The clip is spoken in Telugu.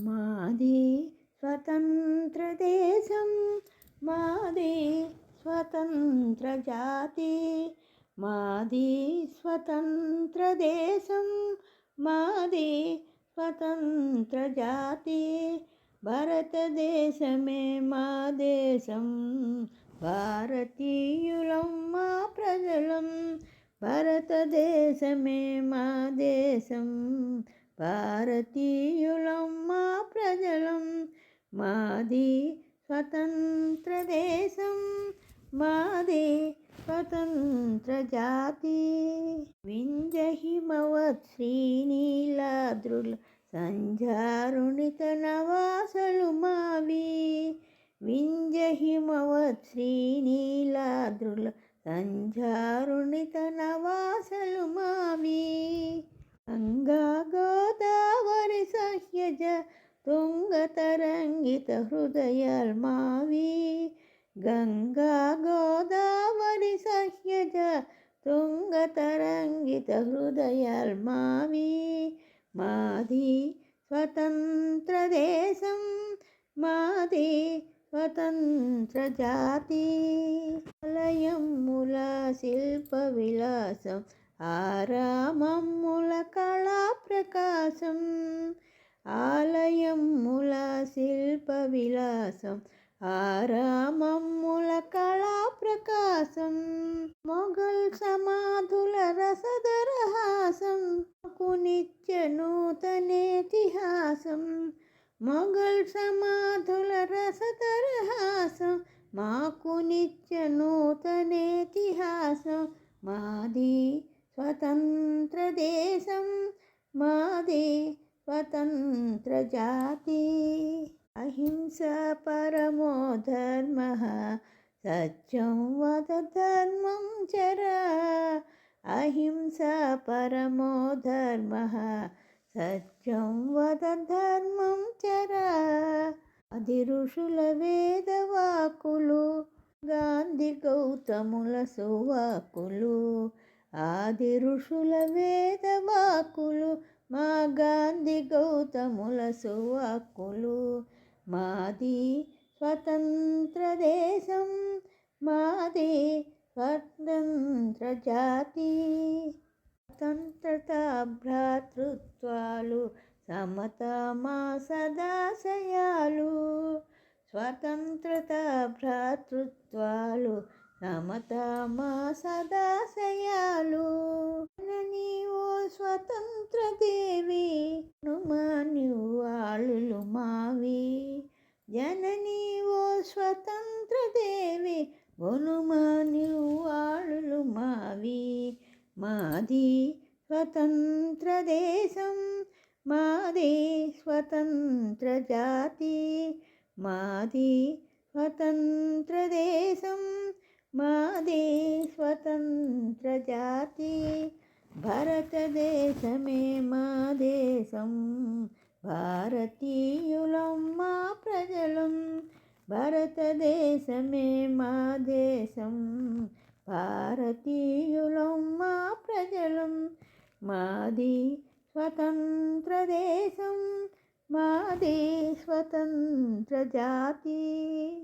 మాది స్వతంత్ర దేశం మాది స్వతంత్ర జాతి మాది స్వతంత్ర దేశం మాది స్వతంత్ర జాతి. భారతదేశమే మా దేశం భారతీయులం మా ప్రజలం భారతదేశమే మా దేశం. భారతీయులం మా ప్రజలం మాది స్వతంత్ర దేశం మాది స్వతంత్ర జాతి. వింజహిమవత్ శ్రీనీలాద్రుల సంజారుణిత నవాసలు మావి. వింజహిమవత్ శ్రీనీలాద్రుల సంజారుణిత నవాసలు మావి. గంగా గజ తుంగతరంగిత హృదయల్మావి గంగా గోదావరి సహ్యజ తుంగతరంగిత హృదయల్మావి మాది స్వతంత్ర దేశం మాది స్వతంత్ర జాతి. ఆలయముల శిల్ప విలాసం ఆరామం ఆరామముల కళా ప్రకాశం ఆలయముల శిల్ప విలాసం ఆరామముల కళా ప్రకాశం మొఘల్ సమాధుల రసదరహాసం కునిత్య నూతనేతిహాసం మొఘల్ సమాధుల రసదరహాసం మాకు నిత్య నూతనేతిహాసం మాది స్వతంత్ర దేశం మాది స్వతంత్ర జాతి అహింస పరమో ధర్మ సత్యం వద ధర్మం చర అహింస పరమో ధర్మ సత్యం వద ధర్మం చర. అది ఋషుల వేదవాకులు గాంధీ గౌతముల సువాకులు ఆది ఋషుల వేదవాకులు మా గాంధీ గౌతముల సువాకులు మాది స్వతంత్ర దేశం మాది స్వతంత్ర జాతి స్వతంత్రత భ్రాతృత్వాలు సమత మా సదాశయాలు. స్వతంత్రత భ్రాతృత్వాలు సమత మా సదాశయాలు. నీవు స్వతంత్ర దేవి నుమాన్యువాళులు మావి. జననీ ఓ స్వతంత్ర దేవి గొనుమాన్యువాళులు మావి. మాది స్వతంత్ర దేశం మాది స్వతంత్ర జాతి మాది స్వతంత్ర దేశం మాది స్వతంత్ర జాతి భరతదేశమే మా దేశం. భారతీయులం మా ప్రజలం. భరతదేశమే మా దేశం. భారతీయులం మా ప్రజలం. మాది స్వతంత్ర దేశం. మాది స్వతంత్ర జాతి.